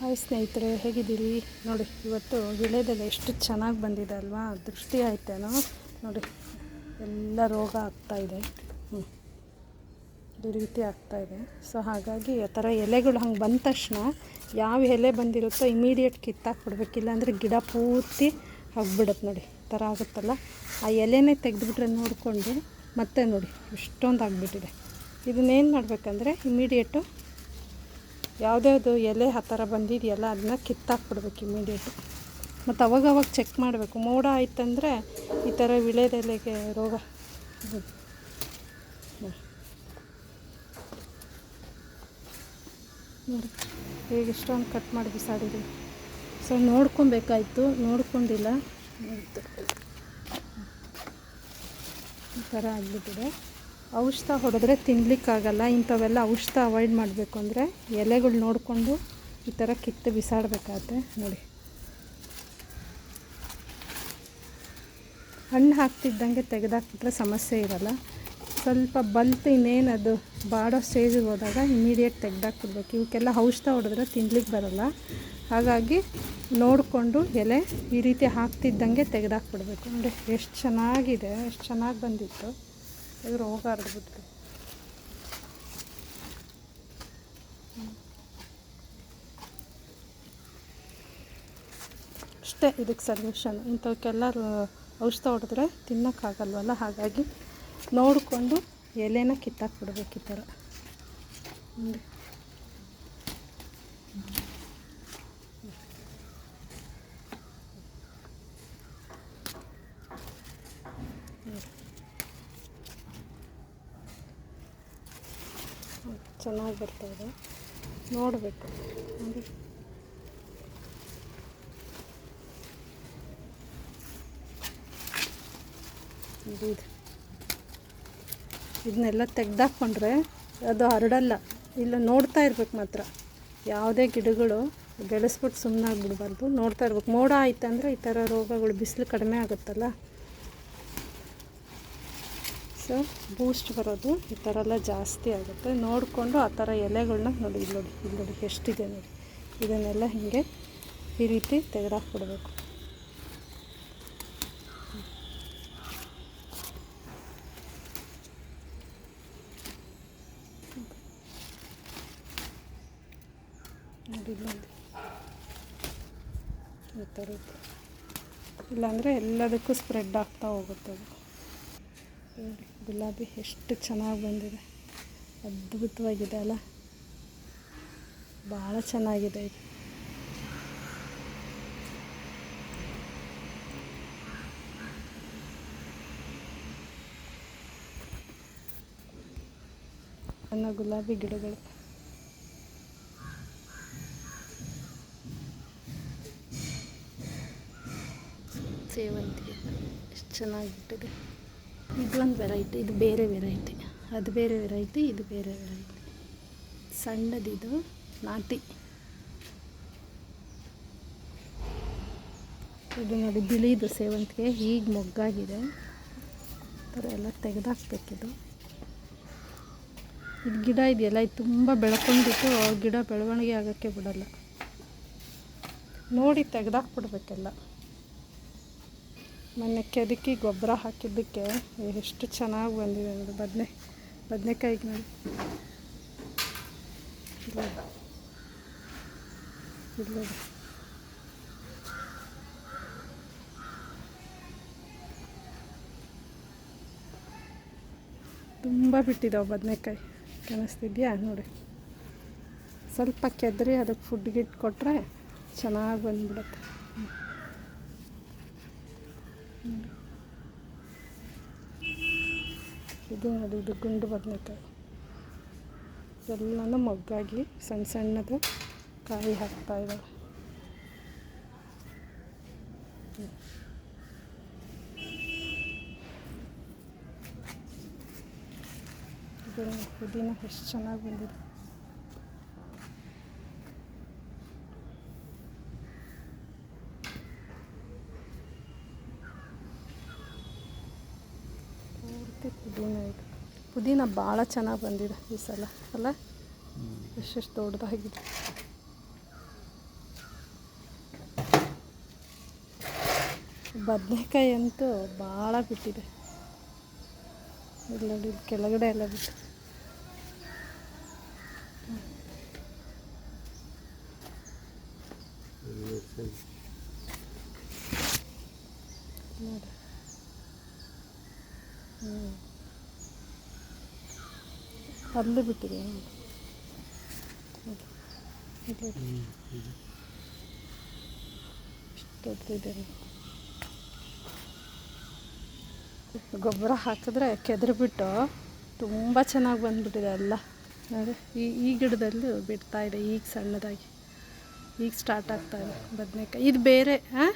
Hi ಸ್ನೇಹಿತರೆ, ಹೇಗಿದ್ದೀರಿ? ನೋಡಿ, ಇವತ್ತು ವಿಳೆದೆಲೆ ಎಷ್ಟು ಚೆನ್ನಾಗಿ ಬಂದಿದೆ ಅಲ್ವಾ? ದೃಷ್ಟಿ ಆಯ್ತೇನೋ? ನೋಡಿ, ಎಲ್ಲ ರೋಗ ಆಗ್ತಾಯಿದೆ ಹ್ಞೂ ಈ ರೀತಿ ಆಗ್ತಾಯಿದೆ ಸೊ, ಹಾಗಾಗಿ ಆ ಥರ ಎಲೆಗಳು ಹಂಗೆ ಬಂದ ತಕ್ಷಣ ಯಾವ ಎಲೆ ಬಂದಿರುತ್ತೋ ಇಮಿಡಿಯೇಟ್ ಕಿತ್ತಾಕ್ಬಿಡ್ಬೇಕು. ಇಲ್ಲಾಂದರೆ ಗಿಡ ಪೂರ್ತಿ ಆಗಿಬಿಡುತ್ತೆ ನೋಡಿ. ಈ ಥರ ಆಗುತ್ತಲ್ಲ? ಆ ಎಲೆನೇ ತೆಗೆದುಬಿಟ್ರೆ ನೋಡಿಕೊಂಡು ಮತ್ತೆ ನೋಡಿ ಇಷ್ಟೊಂದು ಆಗಿಬಿಟ್ಟಿದೆ ಇದನ್ನೇನು ಮಾಡಬೇಕಂದ್ರೆ ಇಮಿಡಿಯೇಟು ಯಾವುದ್ಯಾವುದು ಎಲೆ ಆ ಥರ ಬಂದಿದೆಯಲ್ಲ ಅದನ್ನ ಕಿತ್ತಾಕ್ಬಿಡ್ಬೇಕು ಇಮಿಡಿಯೇಟು ಮತ್ತು ಅವಾಗವಾಗ ಅವಾಗ ಚೆಕ್ ಮಾಡಬೇಕು. ಮೋಡ ಆಯ್ತಂದರೆ ಈ ಥರ ವಿಳೆದೆಲೆಗೆ ರೋಗ. ನೋಡಿ ಈಗ ಇಷ್ಟೊಂದು ಕಟ್ ಮಾಡಿ ಬಿಸಾಡಿದ್ವಿ ಸೊ ನೋಡ್ಕೊಬೇಕಾಯ್ತು. ನೋಡ್ಕೊಂಡಿಲ್ಲ. ಈ ಥರ ಆಗಿಬಿಟ್ಟಿದೆ. ಔಷಧ ಹೊಡೆದ್ರೆ ತಿನ್ಲಿಕ್ಕಾಗಲ್ಲ, ಇಂಥವೆಲ್ಲ ಔಷಧ ಅವಾಯ್ಡ್ ಮಾಡಬೇಕು ಅಂದರೆ ಎಲೆಗಳು ನೋಡಿಕೊಂಡು ಈ ಥರ ಕಿತ್ತು ಬಿಸಾಡಬೇಕಾಗತ್ತೆ ನೋಡಿ. ಹಣ್ಣು ಹಾಕ್ತಿದ್ದಂಗೆ ತೆಗೆದಾಕ್ಬಿಟ್ರೆ ಸಮಸ್ಯೆ ಇರಲ್ಲ. ಸ್ವಲ್ಪ ಬಲ್ತು ಅದು ಬಾಡೋ ಸ್ಟೇಜಿಗೆ ಹೋದಾಗ ಇಮಿಡಿಯೇಟ್ ತೆಗೆದಾಕ್ಬಿಡ್ಬೇಕು. ಇವಕ್ಕೆಲ್ಲ ಔಷಧ ಹೊಡೆದ್ರೆ ತಿನ್ಲಿಕ್ಕೆ ಬರಲ್ಲ. ಹಾಗಾಗಿ ನೋಡಿಕೊಂಡು ಎಲೆ ಈ ರೀತಿ ಹಾಕ್ತಿದ್ದಂಗೆ ತೆಗೆದಾಕ್ಬಿಡ್ಬೇಕು. ನೋಡಿ, ಎಷ್ಟು ಚೆನ್ನಾಗಿದೆ, ಎಷ್ಟು ಚೆನ್ನಾಗಿ ಬಂದಿತ್ತು. ಇದು ರೋಗ ಹರಡ್ಬಿಟ್ಟು ಅಷ್ಟೇ ಇದಕ್ಕೆ ಸಲ್ಯೂಷನ್. ಇಂಥವಕ್ಕೆಲ್ಲ ಔಷಧ ಹೊಡೆದ್ರೆ ತಿನ್ನೋಕ್ಕಾಗಲ್ವಲ್ಲ? ಹಾಗಾಗಿ ನೋಡಿಕೊಂಡು ಎಲೆನ ಕಿತ್ತಾಕ್ಬಿಡ್ಬೇಕು ಈ ಥರ ನೋಡಿ ಚೆನ್ನಾಗಿ ಬರ್ತಾಯಿದೆ ನೋಡಬೇಕು. ಅಂದರೆ ಇದು ಇದು. ಇದನ್ನೆಲ್ಲ ತೆಗ್ದಾಕೊಂಡ್ರೆ ಅದು ಹರಡಲ್ಲ. ಇಲ್ಲ, ನೋಡ್ತಾ ಇರ್ಬೇಕು ಮಾತ್ರ. ಯಾವುದೇ ಗಿಡಗಳು ಬೆಳೆಸ್ಬಿಟ್ಟು ಸುಮ್ಮನಾಗ್ಬಿಡ್ಬಾರ್ದು ನೋಡ್ತಾ ಇರ್ಬೇಕು. ಮೋಡ ಆಯ್ತಂದ್ರೆ ಈ ಥರ ರೋಗಗಳು, ಬಿಸಿಲು ಕಡಿಮೆ ಆಗುತ್ತಲ್ಲ? ಸೊ ಬೂಸ್ಟ್ ಬರೋದು ಈ ಥರ ಎಲ್ಲ ಜಾಸ್ತಿ ಆಗುತ್ತೆ. ನೋಡಿಕೊಂಡು ಆ ಥರ ಎಲೆಗಳನ್ನ ನೋಡಿ, ಇಲ್ಲಿ ನೋಡಿ ಇಲ್ಲಿ ನೋಡಿ ಎಷ್ಟಿದೆ ನೋಡಿ. ಇದನ್ನೆಲ್ಲ ಹೀಗೆ ಈ ರೀತಿ ತೆಗೆದಾಕ್ಬಿಡ್ಬೇಕು. ನೋಡಿ ಈ ಥರದ್ದು ಇಲ್ಲಾಂದರೆ ಎಲ್ಲದಕ್ಕೂ ಸ್ಪ್ರೆಡ್ ಆಗ್ತಾ ಹೋಗುತ್ತೆ ಅದು. ಗುಲಾಬಿ ಎಷ್ಟು ಚೆನ್ನಾಗಿ ಬಂದಿದೆ. ಅದ್ಭುತವಾಗಿದೆ ಅಲ್ಲ? ಭಾಳ ಚೆನ್ನಾಗಿದೆ ಇದು. ನನ್ನ ಗುಲಾಬಿ ಗಿಡಗಳು. ಸೇವಂತಿಗೆ. ಎಷ್ಟು ಚೆನ್ನಾಗಿ ಬಿಟ್ಟಿದೆ. ಇದೊಂದು ವೆರೈಟಿ ಇದು ಬೇರೆ ವೆರೈಟಿ ಅದು ಬೇರೆ ವೆರೈಟಿ ಇದು ಬೇರೆ ವೆರೈಟಿ ಸಣ್ಣದಿದು ನಾಟಿ. ಇದು ನೋಡಿ ಬಿಳಿದು ಸೇವಂತಿಗೆ ಈಗ ಮೊಗ್ಗಾಗಿದೆ. ಥರ ಎಲ್ಲ ತೆಗೆದಾಕ್ಬೇಕಿದು. ಇದು ಗಿಡ ಇದೆಯಲ್ಲ, ಇದು ತುಂಬ ಬೆಳ್ಕೊಂಡಿತ್ತು ಗಿಡ ಬೆಳವಣಿಗೆ ಆಗೋಕ್ಕೆ ಬಿಡಲ್ಲ. ನೋಡಿ ತೆಗೆದಾಕ್ಬಿಡ್ಬೇಕೆಲ್ಲ. ಮೊನ್ನೆ ಕೆದಕಿ ಗೊಬ್ಬರ ಹಾಕಿದ್ದಕ್ಕೆ ಎಷ್ಟು ಚೆನ್ನಾಗಿ ಬಂದಿದೆ ನೋಡಿ, ಬದನೆ ಬದನೆಕಾಯಿಗೆ ನೋಡಿ. ಇಲ್ಲ ಇಲ್ಲ ತುಂಬ ಬಿಟ್ಟಿದ್ದಾವೆ ಬದನೆಕಾಯಿ. ಕಾಣಿಸ್ತಿದ್ಯಾ? ನೋಡಿ. ಸ್ವಲ್ಪ ಕೆದ್ರಿ ಅದಕ್ಕೆ ಫುಡ್ ಗಿಟ್ ಕೊಟ್ಟರೆ ಚೆನ್ನಾಗಿ ಬಂದ್ಬಿಡುತ್ತೆ. ಇದು ಅದು ಇದು ಗುಂಡು ಬದನೆಕಾಯಿ. ಎಲ್ಲನೂ ಮೊಗ್ಗಾಗಿ ಸಣ್ಣ ಸಣ್ಣದು ಕಾಯಿ ಹಾಕ್ತಾ ಇದ್ದಾವೆ ಇದು ಪುದೀನ ಎಷ್ಟು ಚೆನ್ನಾಗಿ ಬಂದಿದೆ. ಪುದೀನ ಭಾಳ ಚೆನ್ನಾಗಿ ಬಂದಿದೆ ಈ ಸಲ, ಅಲ್ಲ? ಎಷ್ಟೆಷ್ಟು ದೊಡ್ಡದಾಗಿದೆ. ಬದನೆಕಾಯಿ ಅಂತೂ ಭಾಳ ಬಿಟ್ಟಿದೆ. ಇಲ್ಲ ಕೆಳಗಡೆ ಎಲ್ಲ ಬಿಟ್ಟು. ಅಲ್ಲೂ ಬಿಟ್ಟಿದೆ ಗೊಬ್ಬರ ಹಾಕಿದ್ರೆ ಕೆದರಿಬಿಟ್ಟು ತುಂಬ ಚೆನ್ನಾಗಿ ಬಂದ್ಬಿಟ್ಟಿದೆ ಎಲ್ಲ ನೋಡಿ, ಈ ಈ ಗಿಡದಲ್ಲಿ ಬಿಡ್ತಾ ಇದೆ ಈಗ ಸಣ್ಣದಾಗಿ. ಈಗ ಸ್ಟಾರ್ಟ್ ಆಗ್ತಾ ಇದೆ ಬದನೆಕಾಯಿ. ಇದು ಬೇರೆ ಹಾಂ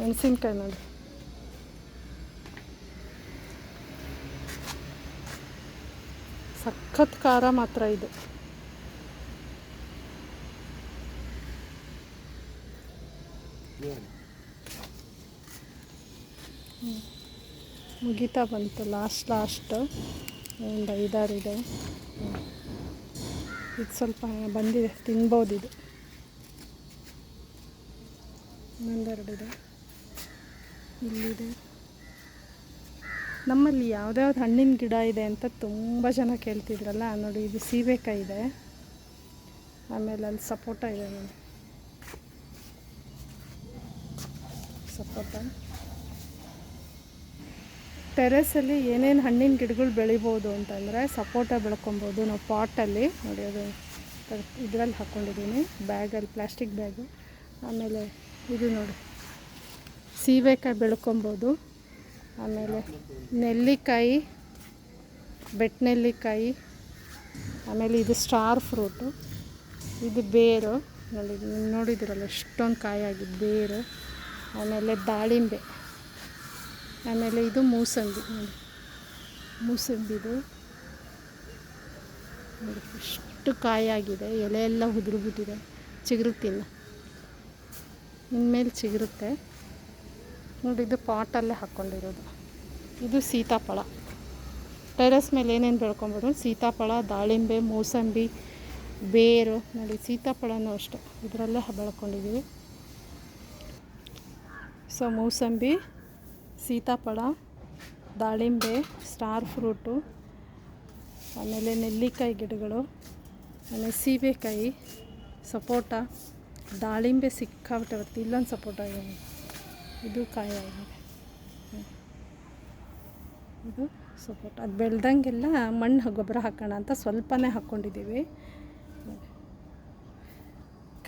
ಮೆಣಸಿನ್ಕಾಯಿ ನೋಡಿ. ಸಖತ್ ಖಾರ ಮಾತ್ರ ಇದು. ಮುಗಿತಾ ಬಂತು ಲಾಸ್ಟ್ ಲಾಸ್ಟ್ ಒಂದು ಐದಾರು ಇದೆ. ಇದು ಸ್ವಲ್ಪ ಬಂದಿದೆ, ತಿನ್ಬೋದು ಇದು. ಇನ್ನೊಂದೆರಡಿದೆ ಇಲ್ಲಿದೆ. ನಮ್ಮಲ್ಲಿ ಯಾವ್ದ್ಯಾವ್ದು ಹಣ್ಣಿನ ಗಿಡ ಇದೆ ಅಂತ ತುಂಬ ಜನ ಕೇಳ್ತಿದ್ರಲ್ಲ, ನೋಡಿ ಇದು ಸೀಬೆಕಾಯಿ ಇದೆ. ಆಮೇಲೆ ಅಲ್ಲಿ ಸಪೋಟ ಇದೆ ನೋಡಿ. ಸಪೋಟ. ಟೆರೆಸಲ್ಲಿ ಏನೇನು ಹಣ್ಣಿನ ಗಿಡಗಳು ಬೆಳಿಬೋದು ಅಂತಂದರೆ ಸಪೋಟ ಬೆಳ್ಕೊಬೋದು. ನಾವು ಪಾಟಲ್ಲಿ, ನೋಡಿ ಅದು ಇದರಲ್ಲಿ ಹಾಕ್ಕೊಂಡಿದ್ದೀನಿ ಬ್ಯಾಗಲ್ಲಿ, ಪ್ಲಾಸ್ಟಿಕ್ ಬ್ಯಾಗು. ಆಮೇಲೆ ಇದು ನೋಡಿ, ಸೀಬೆಕಾಯಿ ಬೆಳ್ಕೊಬೋದು. ಆಮೇಲೆ ನೆಲ್ಲಿಕಾಯಿ ಬೆಟ್ ನೆಲ್ಲಿಕಾಯಿ ಆಮೇಲೆ ಇದು ಸ್ಟಾರ್ ಫ್ರೂಟು, ಇದು ಬೇರು. ನೋಡಿ, ನೀವು ನೋಡಿದಿರಲ್ಲ ಎಷ್ಟೊಂದು ಕಾಯಿ ಆಗಿದೆ, ಬೇರು. ಆಮೇಲೆ ದಾಳಿಂಬೆ. ಆಮೇಲೆ ಇದು ಮೂಸಂಬಿ. ನೋಡಿ ಮೂಸಂಬಿದು ನೋಡಿ, ಎಷ್ಟು ಕಾಯಾಗಿದೆ ಎಲೆ ಎಲ್ಲ ಉದುರುಬಿಟ್ಟಿದೆ. ಚಿಗುರುತ್ತಿಲ್ಲ ಇನ್ಮೇಲೆ ಚಿಗುರುತ್ತೆ. ನೋಡಿ, ಇದು ಪಾಟಲ್ಲೇ ಹಾಕ್ಕೊಂಡಿರೋದು ಇದು ಸೀತಾಫಲ. ಟೆರೆಸ್ ಮೇಲೆ ಏನೇನು ಬೆಳ್ಕೊಬೋದು ಸೀತಾಫಲ, ದಾಳಿಂಬೆ, ಮೂಸಂಬಿ, ಬೇರು. ನೋಡಿ ಸೀತಾಫಳನೂ ಅಷ್ಟೆ. ಇದರಲ್ಲೇ ಬೆಳ್ಕೊಂಡಿದ್ದೀವಿ ಸೊ, ಮೂಸಂಬಿ, ಸೀತಾಫಲ, ದಾಳಿಂಬೆ, ಸ್ಟಾರ್ ಫ್ರೂಟು, ಆಮೇಲೆ ನೆಲ್ಲಿಕಾಯಿ ಗಿಡಗಳು, ಆಮೇಲೆ ಸೀಬೆಕಾಯಿ, ಸಪೋಟ, ದಾಳಿಂಬೆ ಸಿಕ್ಕಾಬಿಟ್ಟೆ ಇಲ್ಲೊಂದು ಸಪೋಟ ಇದೆ ನೋಡಿ. ಇದು ಕಾಯಿ ಆಗಿದೆ ಇದು ಸಪೋಟ ಅದು ಬೆಳ್ದಂಗೆಲ್ಲ ಮಣ್ಣು ಗೊಬ್ಬರ ಹಾಕೋಣ ಅಂತ ಸ್ವಲ್ಪನೇ ಹಾಕ್ಕೊಂಡಿದ್ದೀವಿ.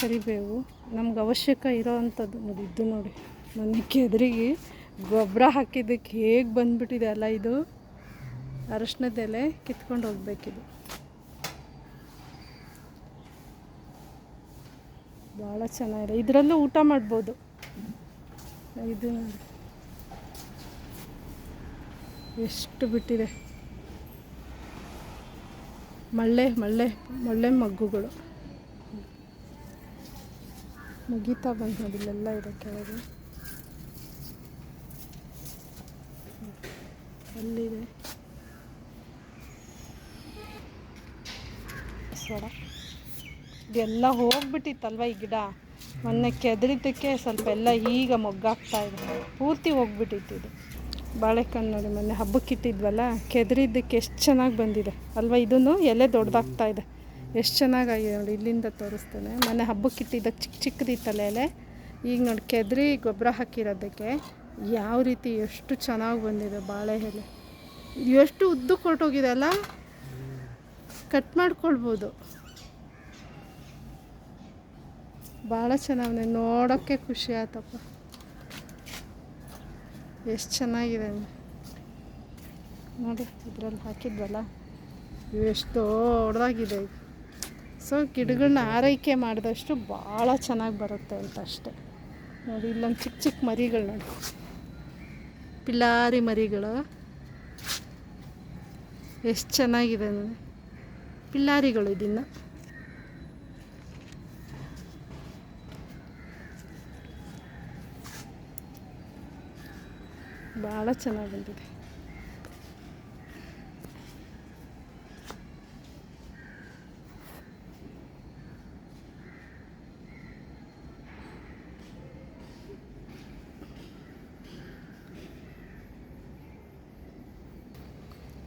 ಕರಿಬೇವು, ನಮ್ಗೆ ಅವಶ್ಯಕ ಇರೋ ಅಂಥದ್ದು ನೋಡಿ, ಇದು ನೋಡಿ. ಮನೆ ಕೆದ್ರಿಗೆ ಗೊಬ್ಬರ ಹಾಕಿದ್ದಕ್ಕೆ ಹೇಗೆ ಬಂದ್ಬಿಟ್ಟಿದೆ ಅಲ್ಲ ಇದು? ಅರಶಿನದೆಲೆ ಕಿತ್ಕೊಂಡು ಹೋಗ್ಬೇಕಿದು. ಭಾಳ ಚೆನ್ನಾಗಿದೆ. ಇದರಲ್ಲೂ ಊಟ ಮಾಡ್ಬೋದು. ಇದು ಎಷ್ಟು ಬಿಟ್ಟಿದೆ. ಮಳ್ಳೆ ಮಳ್ಳೆ ಮಳ್ಳೆ ಮಗ್ಗುಗಳು. ಮುಗೀತಾ ಬಂತು ನೋಡಿ ಇದೆ ಕೆಳಗೆ. ಅಲ್ಲಿದೆ. ಸೋಡ ಇದೆಲ್ಲ ಹೋಗ್ಬಿಟ್ಟಿತ್ತಲ್ವ ಈ ಗಿಡ? ಮೊನ್ನೆ ಕೆದರಿದ್ದಕ್ಕೆ ಸ್ವಲ್ಪ ಎಲ್ಲ ಈಗ ಮೊಗ್ಗಾಗ್ತಾ ಇದೆ. ಪೂರ್ತಿ ಹೋಗ್ಬಿಟ್ಟಿತ್ತು ಇದು. ಬಾಳೆಕಣ್ಣು ನೋಡಿ, ಮೊನ್ನೆ ಹಬ್ಬಕ್ಕೆ ಇಟ್ಟಿದ್ವಲ್ಲ, ಕೆದರಿದ್ದಕ್ಕೆ ಎಷ್ಟು ಚೆನ್ನಾಗಿ ಬಂದಿದೆ. ಅಲ್ವಾ ಇದೂ ಎಲೆ ದೊಡ್ಡದಾಗ್ತಾ ಇದೆ. ಎಷ್ಟು ಚೆನ್ನಾಗಾಗಿದೆ ನೋಡಿ, ಇಲ್ಲಿಂದ ತೋರಿಸ್ತೇನೆ. ಮೊನ್ನೆ ಹಬ್ಬಕ್ಕೆ ಇಟ್ಟಿದ್ದಕ್ಕೆ ಚಿಕ್ಕ ಚಿಕ್ಕದಿತ್ತಲ್ಲ ಎಲೆ. ಈಗ ನೋಡಿ, ಕೆದರಿ ಗೊಬ್ಬರ ಹಾಕಿರೋದಕ್ಕೆ ಯಾವ ರೀತಿ ಎಷ್ಟು ಚೆನ್ನಾಗಿ ಬಂದಿದೆ ಬಾಳೆ ಎಲೆ. ಎಷ್ಟು ಉದ್ದಕ್ಕೆ ಹೊರಟೋಗಿದೆ ಅಲ್ಲ? ಕಟ್ ಮಾಡ್ಕೊಳ್ಬೋದು. ಭಾಳ ಚೆನ್ನಾಗಿದೆ. ನೋಡೋಕ್ಕೆ ಖುಷಿ ಆಯ್ತಪ್ಪ ಎಷ್ಟು ಚೆನ್ನಾಗಿದೆ. ನೋಡಿ, ಇದ್ರಲ್ಲಿ ಹಾಕಿದ್ವಲ್ಲ? ಇವು ಎಷ್ಟು ದೊಡ್ಡದಾಗಿದೆ ಸೊ ಗಿಡಗಳನ್ನ ಆರೈಕೆ ಮಾಡಿದಷ್ಟು ಭಾಳ ಚೆನ್ನಾಗಿ ಬರುತ್ತೆ ಅಂತ ಅಷ್ಟೆ. ನೋಡಿ, ಇಲ್ಲೊಂದು ಚಿಕ್ಕ ಚಿಕ್ಕ ಮರಿಗಳು ನೋಡಿ. ಪಿಲ್ಲಾರಿ ಮರಿಗಳು. ಎಷ್ಟು ಚೆನ್ನಾಗಿದೆ ನೋಡಿ ಪಿಲ್ಲಾರಿಗಳು ಇದನ್ನು. ಭಾಳ ಚೆನ್ನಾಗಿ ಬಂದಿದೆ.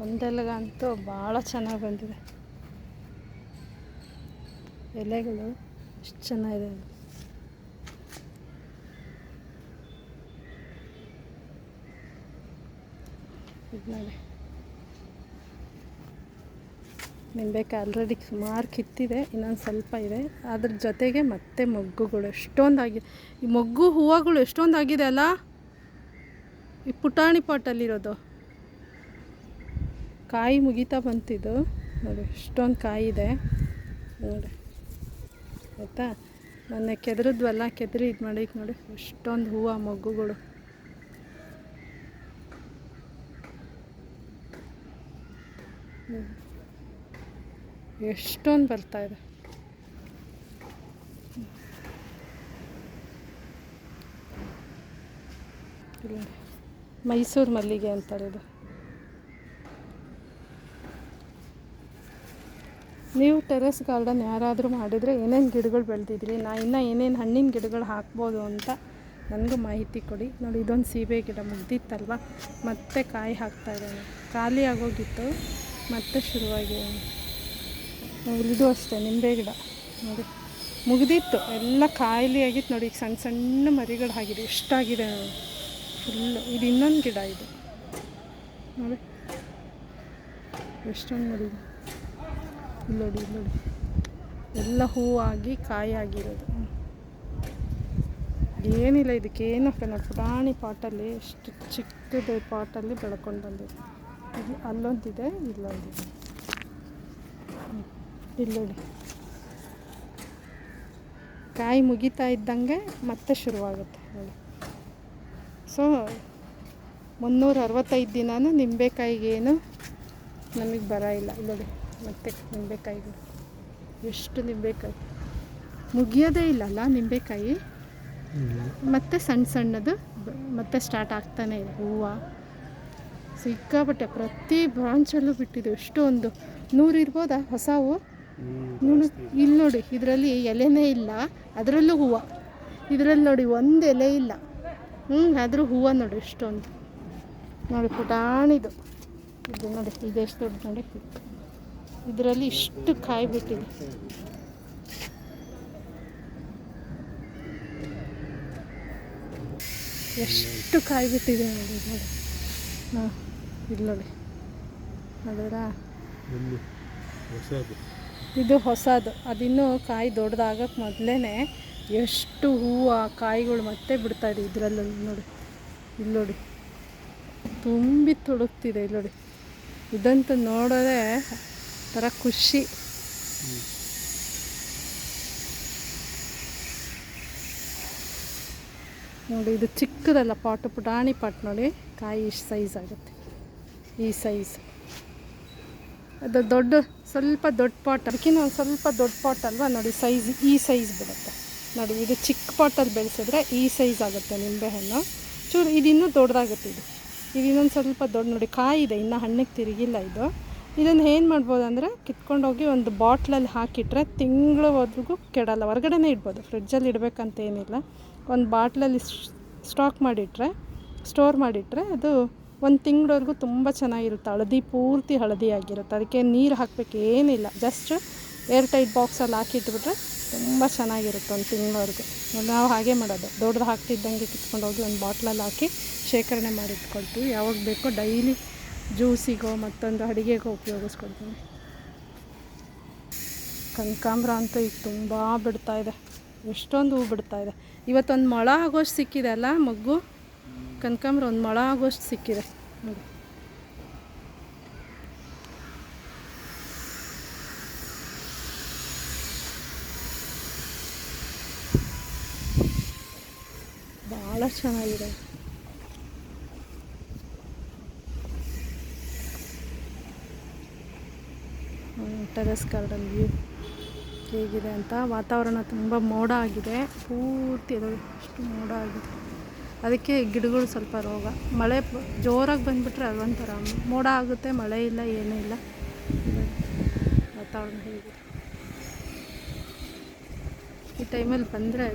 ಒಂದೆಲ್ಲಗಂತೂ ಭಾಳ ಚೆನ್ನಾಗಿ ಬಂದಿದೆ. ಎಲೆಗಳು ಎಷ್ಟು ಚೆನ್ನಾಗಿದೆ. ಅದು. ಇದು ನೋಡಿ. ನಿಂಬೆಕಾಯಿ ಆಲ್ರೆಡಿ ಸುಮಾರು ಕಿತ್ತಿದೆ, ಇನ್ನೊಂದು ಸ್ವಲ್ಪ ಇದೆ. ಅದ್ರ ಜೊತೆಗೆ ಮತ್ತೆ ಮೊಗ್ಗುಗಳು ಎಷ್ಟೊಂದಾಗಿದೆ ಈ ಮೊಗ್ಗು ಹೂವುಗಳು ಎಷ್ಟೊಂದಾಗಿದೆ ಅಲ್ಲ? ಈ ಪುಟಾಣಿ ಪಾಟಲ್ಲಿರೋದು ಕಾಯಿ ಮುಗಿತಾ ಬಂತಿದ್ದು. ನೋಡಿ, ಎಷ್ಟೊಂದು ಕಾಯಿ ಇದೆ. ನೋಡಿ. ಆಯಿತಾ? ಮೊನ್ನೆ ಕೆದ್ರದ್ವಲ್ಲ ಕೆದ್ರಿ ಇದು ಮಾಡಿ ನೋಡಿ. ಎಷ್ಟೊಂದು ಹೂವು, ಮೊಗ್ಗುಗಳು. ಎಷ್ಟೊಂದು ಬರ್ತಾ ಇದೆ. ಮೈಸೂರು ಮಲ್ಲಿಗೆ ಅಂತಾರೆ ಇದು ನೀವು ಟೆರೆಸ್ ಗಾರ್ಡನ್ ಯಾರಾದರೂ ಮಾಡಿದರೆ ಏನೇನು ಗಿಡಗಳು ಬೆಳೆದಿದ್ರಿ, ನಾ ಇನ್ನೂ ಏನೇನು ಹಣ್ಣಿನ ಗಿಡಗಳು ಹಾಕ್ಬೋದು ಅಂತ ನನಗೂ ಮಾಹಿತಿ ಕೊಡಿ. ನೋಡಿ, ಇದೊಂದು ಸೀಬೆ ಗಿಡ ಮುಗ್ದಿತ್ತಲ್ವ? ಮತ್ತೆ ಕಾಯಿ ಹಾಕ್ತಾ ಇದೆ ಖಾಲಿ ಆಗೋಗಿತ್ತು ಮತ್ತೆ ಶುರುವಾಗಿ ಇದು ಅಷ್ಟೇ, ನಿಂಬೆ ಗಿಡ. ನೋಡಿ, ಮುಗಿದಿತ್ತು. ಎಲ್ಲ ಕಾಯಿಲೆ ಆಗಿತ್ತು ನೋಡಿ, ಈಗ ಸಣ್ಣ ಸಣ್ಣ ಮರಿಗಳು ಆಗಿದೆ ಎಷ್ಟಾಗಿದೆ ಫುಲ್ಲು ಇದು ಇನ್ನೊಂದು ಗಿಡ ಇದು. ನೋಡಿ. ಎಷ್ಟೊಂದು ಮರಿ ಇಲ್ಲೋಡಿ ಇಲ್ಲಿ ನೋಡಿ ನೋಡಿ. ಎಲ್ಲ ಹೂವಾಗಿ ಕಾಯಿ ಆಗಿರೋದು. ಏನಿಲ್ಲ ಏನಿಲ್ಲ ಇದಕ್ಕೇನು ನೋಡಿ ಪುರಾಣಿ ಪಾಟಲ್ಲಿ, ಎಷ್ಟು ಚಿಕ್ಕದ ಪಾಟಲ್ಲಿ ಬೆಳ್ಕೊಂಡು ಬಂದಿದೆ. ಇಲ್ಲಿ ಅಲ್ಲೊಂದಿದೆ ಇಲ್ಲೊಂದಿದೆ. ಇಲ್ಲೊಡಿ ಕಾಯಿ ಮುಗಿತಾ ಇದ್ದಂಗೆ ಮತ್ತೆ ಶುರುವಾಗುತ್ತೆ ಹೇಳಿ ಸೊ ಮುನ್ನೂರ ಅರವತ್ತೈದು ದಿನವೂ ನಿಂಬೆಕಾಯಿಗೇನು ನಮಗೆ ಬರ ಇಲ್ಲ. ಇಲ್ಲೊಡಿ ನೋಡಿ ಮತ್ತೆ ನಿಂಬೆಕಾಯಿಗಳು. ಎಷ್ಟು ನಿಂಬೆಕಾಯಿ. ಮುಗಿಯೋದೇ ಇಲ್ಲಲ್ಲ ನಿಂಬೆಕಾಯಿ? ಮತ್ತೆ ಸಣ್ಣ ಸಣ್ಣದು ಮತ್ತೆ ಸ್ಟಾರ್ಟ್ ಆಗ್ತಾನೆ ಇದೆ. ಹೂವು. ಸಿಕ್ಕಾಪಟ್ಟೆ. ಪ್ರತಿ ಬ್ರಾಂಚಲ್ಲೂ ಬಿಟ್ಟಿದೆ. ಎಷ್ಟು ಒಂದು ನೂರು ಇರ್ಬೋದಾ? ಹೊಸ ಹೂವು ಇಲ್ಲಿ ನೋಡಿ ಇದರಲ್ಲಿ ಎಲೆನೇ ಇಲ್ಲ. ಅದರಲ್ಲೂ ಹೂವು. ಇದರಲ್ಲಿ ನೋಡಿ ಒಂದು ಎಲೆ ಇಲ್ಲ. ಹ್ಞೂ ಆದರೂ ಹೂವು ನೋಡಿ ಎಷ್ಟೊಂದು. ನೋಡಿ ಪುಟಾಣಿದು ಇದು. ನೋಡಿ ಇದು ಎಷ್ಟು ದೊಡ್ಡ ನೋಡಿ. ಇದರಲ್ಲಿ ಇಷ್ಟು ಕಾಯಿ ಬಿಟ್ಟಿದೆ. ಎಷ್ಟು ಕಾಯಿ ಬಿಟ್ಟಿದೆ ನೋಡಿ ನೋಡಿ. ಹಾಂ. ಇಲ್ಲಿ ನೋಡಿ. ನೋಡಿದ್ರಾ? ಇದು ಹೊಸದು. ಅದಿನ್ನೂ ಕಾಯಿ ದೊಡ್ಡದಾಗಕ್ಕೆ ಮೊದಲೇ ಎಷ್ಟು ಹೂವು ಕಾಯಿಗಳು ಮತ್ತೆ ಬಿಡ್ತಾ ಇದೆ ಇದರಲ್ಲಿ ನೋಡಿ. ಇಲ್ಲಿ ನೋಡಿ. ತುಂಬಿ ತುಳುಕ್ತಿದೆ ಇಲ್ಲಿ ನೋಡಿ. ಇದಂತೂ ನೋಡೋದೇ ಥರ ಖುಷಿ. ನೋಡಿ ಇದು ಚಿಕ್ಕದಲ್ಲ ಪಾಟು ಪುಟಾಣಿ ಪಾಟ್ ನೋಡಿ. ಕಾಯಿ ಇಷ್ಟು ಸೈಜ್ ಆಗುತ್ತೆ. ಈ ಸೈಜ್. ಅದು ದೊಡ್ಡ, ಸ್ವಲ್ಪ ದೊಡ್ಡ ಪಾಟ್, ಅದಕ್ಕಿಂತ ಒಂದು ಸ್ವಲ್ಪ ದೊಡ್ಡ ಪಾಟ್ ಅಲ್ವಾ? ನೋಡಿ, ಸೈಜ್, ಈ ಸೈಜ್ ಬಿಡುತ್ತೆ. ನೋಡಿ ಇದು ಚಿಕ್ಕ ಪಾಟಲ್ಲಿ ಬೆಳೆಸಿದ್ರೆ ಈ ಸೈಜ್ ಆಗುತ್ತೆ ನಿಂಬೆಹಣ್ಣು ಚೂರು ಇದಿನ್ನೂ ದೊಡ್ಡದಾಗುತ್ತೆ ಇದು. ಇದು ಇನ್ನೊಂದು ಸ್ವಲ್ಪ ದೊಡ್ಡ, ನೋಡಿ, ಕಾಯಿ ಇದೆ. ಇನ್ನೂ ಹಣ್ಣಿಗೆ ತಿರುಗಿಲ್ಲ ಇದು. ಇದನ್ನು ಏನು ಮಾಡ್ಬೋದು ಅಂದರೆ, ಕಿತ್ಕೊಂಡೋಗಿ ಒಂದು ಬಾಟ್ಲಲ್ಲಿ ಹಾಕಿಟ್ರೆ ತಿಂಗಳವರೆಗೂ ಕೆಡಲ್ಲ. ಹೊರಗಡೆನೇ ಇಡ್ಬೋದು. ಫ್ರಿಡ್ಜಲ್ಲಿ ಇಡಬೇಕಂತ ಏನಿಲ್ಲ. ಒಂದು ಬಾಟ್ಲಲ್ಲಿ ಸ್ಟಾಕ್ ಮಾಡಿಟ್ರೆ, ಸ್ಟೋರ್ ಮಾಡಿಟ್ರೆ ಅದು ಒಂದು ತಿಂಗಳವರೆಗೂ ತುಂಬ ಚೆನ್ನಾಗಿರುತ್ತೆ. ಹಳದಿ ಪೂರ್ತಿ ಹಳದಿ ಆಗಿರುತ್ತೆ ಅದಕ್ಕೆ ನೀರು ಹಾಕಬೇಕು ಏನಿಲ್ಲ. ಜಸ್ಟ್ ಏರ್ ಟೈಟ್ ಬಾಕ್ಸಲ್ಲಿ ಹಾಕಿಟ್ಬಿಟ್ರೆ ತುಂಬ ಚೆನ್ನಾಗಿರುತ್ತೆ ಒಂದು ತಿಂಗಳವರೆಗೂ. ನಾವು ಹಾಗೆ ಮಾಡೋದು. ದೊಡ್ಡದು ಹಾಕ್ತಿದ್ದಂಗೆ ಕಿತ್ಕೊಂಡೋಗಿ ಒಂದು ಬಾಟ್ಲಲ್ಲಿ ಹಾಕಿ ಶೇಖರಣೆ ಮಾಡಿ ಇಟ್ಕೊಳ್ತೀವಿ. ಯಾವಾಗ ಬೇಕೋ ಡೈಲಿ ಜ್ಯೂಸಿಗೋ ಮತ್ತೊಂದು ಅಡುಗೆಗೋ ಉಪಯೋಗಿಸ್ಕೊಳ್ತೀವಿ. ಕನಕಾಂಬ್ರ ಅಂತೂ ಈಗ ತುಂಬ ಬಿಡ್ತಾಯಿದೆ ಎಷ್ಟೊಂದು ಹೂ ಬಿಡ್ತಾಯಿದೆ ಇವತ್ತೊಂದು ಮೊಳ ಆಗೋಷ್ಟು ಸಿಕ್ಕಿದೆ ಅಲ್ಲ ಮಗ್ಗು? ಕನಕಾಂಬ್ರ ಒಂದು ಮೊಳ ಆಗೋಷ್ಟು ಸಿಕ್ಕಿದೆ. ನೋಡಿ. ಭಾಳ ಚೆನ್ನಾಗಿದೆ. ಟೆರೆಸ್ ಗಾರ್ಡನ್ ವ್ಯೂ ಹೇಗಿದೆ ಅಂತ. ವಾತಾವರಣ ತುಂಬ ಮೋಡ ಆಗಿದೆ. ಪೂರ್ತಿ ಅಷ್ಟು ಮೋಡ ಆಗಿದೆ. ಅದಕ್ಕೆ ಗಿಡಗಳು ಸ್ವಲ್ಪ ರೋಗ. ಮಳೆ ಜೋರಾಗಿ ಬಂದುಬಿಟ್ರೆ ಅದೊಂಥರ ಮೋಡ ಆಗುತ್ತೆ, ಮಳೆ ಇಲ್ಲ, ಏನೂ ಇಲ್ಲ. ವಾತಾವರಣ ಹೇಗಿದೆ? ಈ ಟೈಮಲ್ಲಿ ಬಂದರೆ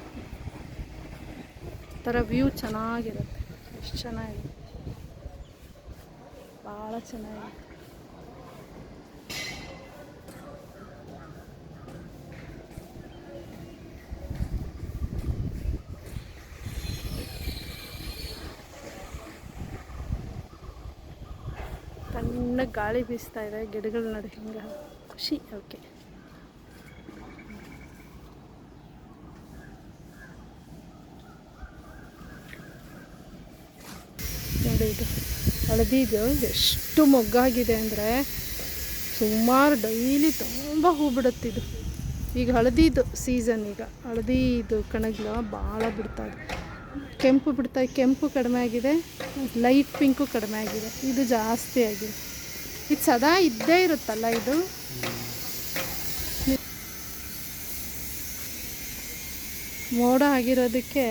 ಥರ ವ್ಯೂ ಚೆನ್ನಾಗಿರುತ್ತೆ. ಎಷ್ಟು ಚೆನ್ನಾಗಿದೆ. ಭಾಳ ಚೆನ್ನಾಗಿದೆ. ತಣ್ಣಗೆ ಗಾಳಿ ಬೀಸ್ತಾ ಇದೆ, ಗಿಡಗಳು ನೋಡಿ ಹಿಂಗೆ ಖುಷಿ, ಓಕೆ. ನೋಡಿ ಇದು ಹಳದಿದು ಎಷ್ಟು ಮೊಗ್ಗಾಗಿದೆ ಅಂದರೆ ಸುಮಾರು ಡೈಲಿ ತುಂಬ ಹೂ ಬಿಡುತ್ತಿದ್ದು ಈಗ ಹಳದಿದು ಸೀಸನ್ ಈಗ. ಹಳದಿದು ಕಣಗ್ಲು ಭಾಳ ಇದೆ. ಕೆಂಪು ಬಿಡ್ತಾ ಕೆಂಪು ಕಡಿಮೆ ಆಗಿದೆ, ಲೈಟ್ ಪಿಂಕು ಕಡಿಮೆ ಆಗಿದೆ. ಇದು ಜಾಸ್ತಿ ಆಗಿದೆ. ಇದು ಸದಾ ಇದ್ದೇ ಇರುತ್ತಲ್ಲ ಇದು? ಮೋಡ ಆಗಿರೋದಕ್ಕೆ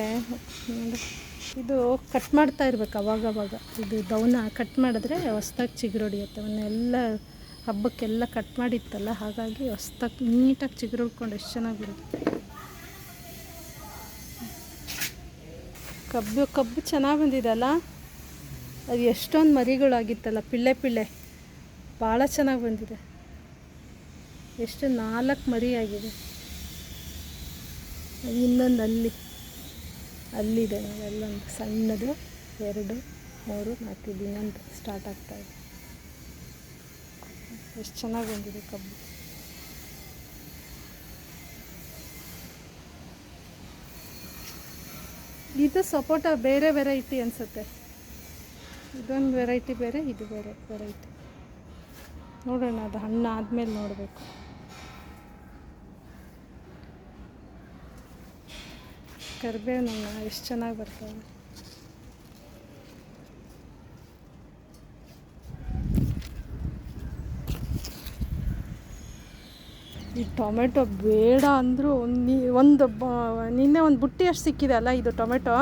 ಇದು ಕಟ್ ಮಾಡ್ತಾ ಇರ್ಬೇಕು ಅವಾಗ ಅವಾಗ. ಇದು ದೌನ ಕಟ್ ಮಾಡಿದ್ರೆ ಹೊಸ್ದಾಗಿ ಚಿಗುರೊಡಿಯುತ್ತೆ ಅವನ್ನೆಲ್ಲ ಹಬ್ಬಕ್ಕೆಲ್ಲ ಕಟ್ ಮಾಡಿತ್ತಲ್ಲ, ಹಾಗಾಗಿ ಹೊಸ್ದಾಗಿ ನೀಟಾಗಿ ಚಿಗುರೊಡ್ಕೊಂಡು ಎಷ್ಟು ಚೆನ್ನಾಗಿರುತ್ತೆ. ಕಬ್ಬು ಕಬ್ಬು ಚೆನ್ನಾಗಿ ಬಂದಿದೆ ಅಲ್ಲ? ಅದು ಎಷ್ಟೊಂದು ಮರಿಗಳಾಗಿತ್ತಲ್ಲ, ಪಿಳ್ಳೆ ಪಿಳ್ಳೆ. ಭಾಳ ಚೆನ್ನಾಗಿ ಬಂದಿದೆ. ಎಷ್ಟು ನಾಲ್ಕು ಮರಿ ಆಗಿದೆ. ಇನ್ನೊಂದು ಅಲ್ಲಿ. ಅಲ್ಲಿದೆ ಅಲ್ಲೊಂದು ಸಣ್ಣದು, ಎರಡು, ಮೂರು, ನಾಲ್ಕು ಇದು ಇನ್ನೊಂದು ಸ್ಟಾರ್ಟ್ ಆಗ್ತಾ ಇದೆ. ಎಷ್ಟು ಚೆನ್ನಾಗಿ ಬಂದಿದೆ ಕಬ್ಬು. ಇದು ಸಪೋಟ ಬೇರೆ ವೆರೈಟಿ ಅನಿಸುತ್ತೆ. ಇದೊಂದು ವೆರೈಟಿ ಬೇರೆ, ಇದು ಬೇರೆ ವೆರೈಟಿ ನೋಡೋಣ, ಅದು ಹಣ್ಣು ಆದಮೇಲೆ ನೋಡಬೇಕು. ಕರಿಬೇವನ್ನ ಎಷ್ಟು ಚೆನ್ನಾಗಿ ಬರ್ತವೆ. ಈ ಟೊಮೆಟೊ ಬೇಡ ಅಂದರೂ ಒಂದು ಬ, ನಿನ್ನೆ ಒಂದು ಬುಟ್ಟಿ ಅಷ್ಟು ಸಿಕ್ಕಿದೆ ಅಲ್ಲ, ಇದು ಟೊಮೆಟೊ.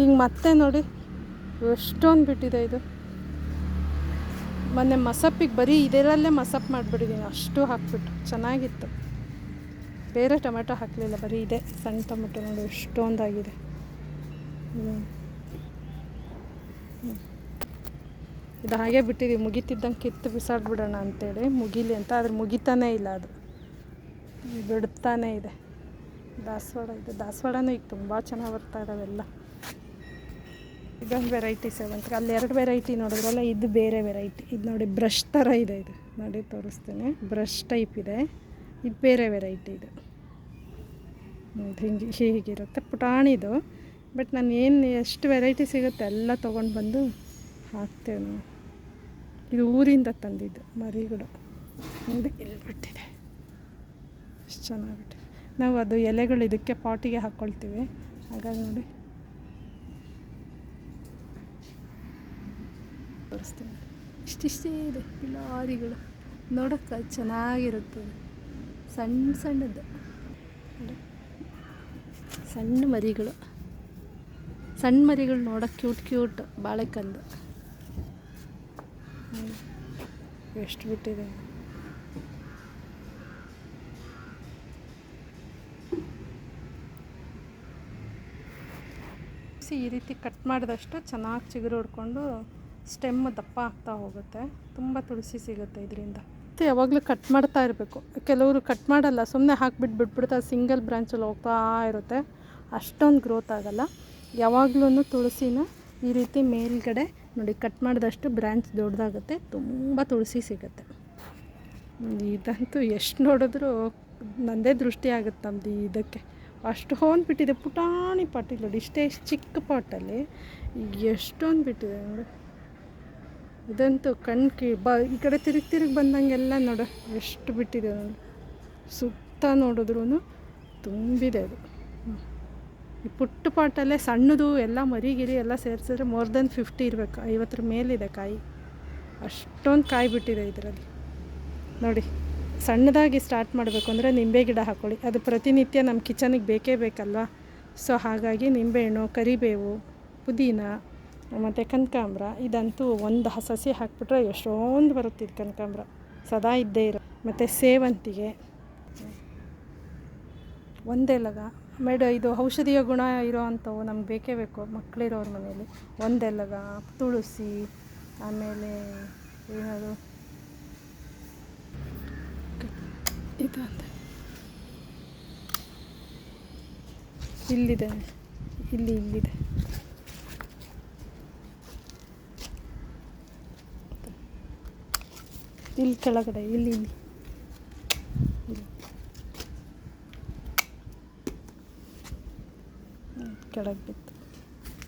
ಈಗ ಮತ್ತೆ ನೋಡಿ, ಎಷ್ಟೊಂದು ಬಿಟ್ಟಿದೆ ಇದು. ಮೊನ್ನೆ ಮಸಪ್ಪಿಗೆ ಬರೀ ಇದರಲ್ಲೇ ಮಸಪ್ ಮಾಡಿಬಿಟ್ಟಿದ್ದೀನಿ. ಅಷ್ಟು ಹಾಕ್ಬಿಟ್ಟು. ಚೆನ್ನಾಗಿತ್ತು. ಬೇರೆ ಟೊಮೆಟೊ ಹಾಕಲಿಲ್ಲ, ಬರೀ ಇದೆ. ಸಣ್ಣ ಟೊಮೆಟೊ ನೋಡಿ, ಎಷ್ಟೊಂದಾಗಿದೆ. ಹ್ಞೂ. ಇದು ಹಾಗೆ ಬಿಟ್ಟಿದ್ದೀವಿ. ಮುಗಿತಿದ್ದಂಗೆ ಕಿತ್ತು ಬಿಸಾಡ್ಬಿಡೋಣ ಅಂತೇಳಿ. ಮುಗಿಲಿ ಅಂತ, ಆದರೆ ಮುಗಿತಾನೆ ಇಲ್ಲ ಅದು. ಬಿಡ್ತಾನೇ ಇದೆ. ದಾಸವಾಳ ಇದೆ. ದಾಸವಾಳನೂ ಈಗ ತುಂಬ ಚೆನ್ನಾಗಿ ಬರ್ತಾ ಇದಾವೆಲ್ಲ ಇದೊಂದು ವೆರೈಟಿ ಸೇವಂತಿಗೆ ಅಲ್ಲಿ ಎರಡು ವೆರೈಟಿ ನೋಡಿದ್ರಲ್ಲ, ಇದು ಬೇರೆ ವೆರೈಟಿ ಇದು ನೋಡಿ ಬ್ರಷ್ ಥರ ಇದೆ ಇದು. ನೋಡಿ, ತೋರಿಸ್ತೇನೆ. ಬ್ರಷ್ ಟೈಪ್ ಇದೆ. ಇದು ಬೇರೆ ವೆರೈಟಿ ಇದು. ಹಿಂಗೆ, ಹೀಗಿರುತ್ತೆ. ಪುಟಾಣಿದು ಬಟ್ ನಾನು ಏನು ಎಷ್ಟು ವೆರೈಟಿ ಸಿಗುತ್ತೆ ಎಲ್ಲ ತೊಗೊಂಡು ಬಂದು ಹಾಕ್ತೇವೆ ನಾವು. ಇದು ಊರಿಂದ ತಂದಿದ್ದು ಮರಿಗಳು ನೋಡಿ ಇಲ್ಲಿ ಬಿಟ್ಟಿದೆ. ಎಷ್ಟು ಚೆನ್ನಾಗಿಬಿಟ್ಟಿದೆ ನಾವು ಅದು ಎಲೆಗಳು ಇದಕ್ಕೆ ಪಾಟಿಗೆ ಹಾಕ್ಕೊಳ್ತೀವಿ ಹಾಗಾಗಿ ನೋಡಿ. ತೋರಿಸ್ತೀನಿ. ಇಷ್ಟಿಷ್ಟೇ ಇದೆ. ಪಿಲಾರಿಗಳು ನೋಡೋಕ್ಕೆ ಚೆನ್ನಾಗಿರುತ್ತೆ ಸಣ್ಣ ಸಣ್ಣದು ನೋಡಿ. ಸಣ್ಣ ಮರಿಗಳು. ಸಣ್ಣ ಮರಿಗಳು ನೋಡೋಕೆ ಕ್ಯೂಟ್ ಕ್ಯೂಟ್ ಬಾಳೆಕಂದು. ಎಷ್ಟು ಬಿಟ್ಟಿದೆ? ಈ ರೀತಿ ಕಟ್ ಮಾಡಿದಷ್ಟು ಚೆನ್ನಾಗಿ ಚಿಗುರು ಹೊಡ್ಕೊಂಡು ಸ್ಟೆಮ್ ದಪ್ಪ ಆಗ್ತಾ ಹೋಗುತ್ತೆ. ತುಂಬ ತುಳಸಿ ಸಿಗುತ್ತೆ ಇದರಿಂದ. ಮತ್ತು ಯಾವಾಗಲೂ ಕಟ್ ಮಾಡ್ತಾ ಇರಬೇಕು. ಕೆಲವರು ಕಟ್ ಮಾಡಲ್ಲ ಸುಮ್ಮನೆ ಹಾಕಿಬಿಟ್ಟು ಬಿಟ್ಬಿಡ್ತಾ ಸಿಂಗಲ್ ಬ್ರಾಂಚಲ್ಲಿ ಹೋಗ್ತಾ ಇರುತ್ತೆ. ಅಷ್ಟೊಂದು ಗ್ರೋತ್ ಆಗಲ್ಲ. ಯಾವಾಗಲೂ ತುಳಸಿನ ಈ ರೀತಿ ಮೇಲ್ಗಡೆ ನೋಡಿ ಕಟ್ ಮಾಡಿದಷ್ಟು ಬ್ರ್ಯಾಂಚ್ ದೊಡ್ಡದಾಗುತ್ತೆ ತುಂಬ ತುಳಸಿ ಸಿಗುತ್ತೆ. ಇದಂತೂ ಎಷ್ಟು ನೋಡಿದ್ರೂ ನನ್ನದೇ ದೃಷ್ಟಿ ಆಗುತ್ತೆ ನಮ್ಮದು ಇದಕ್ಕೆ. ಅಷ್ಟೊಂದು ಬಿಟ್ಟಿದೆ ಪುಟಾಣಿ ಪಾಟಿಲ್ ನೋಡಿ, ಇಷ್ಟೇ ಚಿಕ್ಕ ಪಾಟಲ್ಲಿ ಎಷ್ಟೊಂದು ಬಿಟ್ಟಿದೆ ನೋಡಿ. ಇದಂತೂ ಕಣ್ ಕಿ ಬ, ಈ ಕಡೆ ತಿರುಗಿ ತಿರುಗಿ ಬಂದಂಗೆಲ್ಲ ನೋಡು, ಎಷ್ಟು ಬಿಟ್ಟಿದೆ ನೋಡಿ. ಸುತ್ತ ನೋಡಿದ್ರೂ ತುಂಬಿದೆ ಅದು. ಈ ಪುಟ್ಟ ಪಾಟಲ್ಲೇ ಸಣ್ಣದು, ಎಲ್ಲ ಮರಿಗಿರಿ ಎಲ್ಲ ಸೇರಿಸಿದ್ರೆ ಮೋರ್ ದೆನ್ ಫಿಫ್ಟಿ ಇರಬೇಕು, ಐವತ್ತರ ಮೇಲಿದೆ ಕಾಯಿ. ಅಷ್ಟೊಂದು ಕಾಯಿ ಬಿಟ್ಟಿದೆ ಇದರಲ್ಲಿ. ನೋಡಿ, ಸಣ್ಣದಾಗಿ ಸ್ಟಾರ್ಟ್ ಮಾಡಬೇಕು ಅಂದರೆ ನಿಂಬೆ ಗಿಡ ಹಾಕ್ಕೊಳ್ಳಿ ಅದು ಪ್ರತಿನಿತ್ಯ ನಮ್ಮ ಕಿಚನಿಗೆ ಬೇಕೇ ಬೇಕಲ್ವ? ಸೊ ಹಾಗಾಗಿ ನಿಂಬೆಹಣ್ಣು ಕರಿಬೇವು, ಪುದೀನ ಮತ್ತು ಕನಕಾಂಬ್ರ. ಇದಂತೂ ಒಂದು ಸಸಿ ಹಾಕ್ಬಿಟ್ರೆ ಎಷ್ಟೊಂದು ಬರುತ್ತೆ ಇದು ಕನಕಾಂಬ್ರ. ಸದಾ ಇದ್ದೇ ಇರೋ ಮತ್ತು ಸೇವಂತಿಗೆ. ಒಂದೇ ಲಗ. ಮೇಡ ಇದು ಔಷಧೀಯ ಗುಣ ಇರೋ ಅಂಥವು ನಮ್ಗೆ ಬೇಕೇ ಬೇಕು ಮಕ್ಕಳಿರೋರ ಮನೇಲಿ ಒಂದೇ ಲಗ. ತುಳಸಿ, ಆಮೇಲೆ ಏನದು ಇದಂತೆ. ಇಲ್ಲಿದೆ. ಇಲ್ಲಿ ಇಲ್ಲಿದೆ. ಇಲ್ಲಿ ಕೆಳಗಡೆ ಇಲ್ಲಿ ಇಲ್ಲಿ. ಕೆಳಗೆ ಬಿತ್ತು.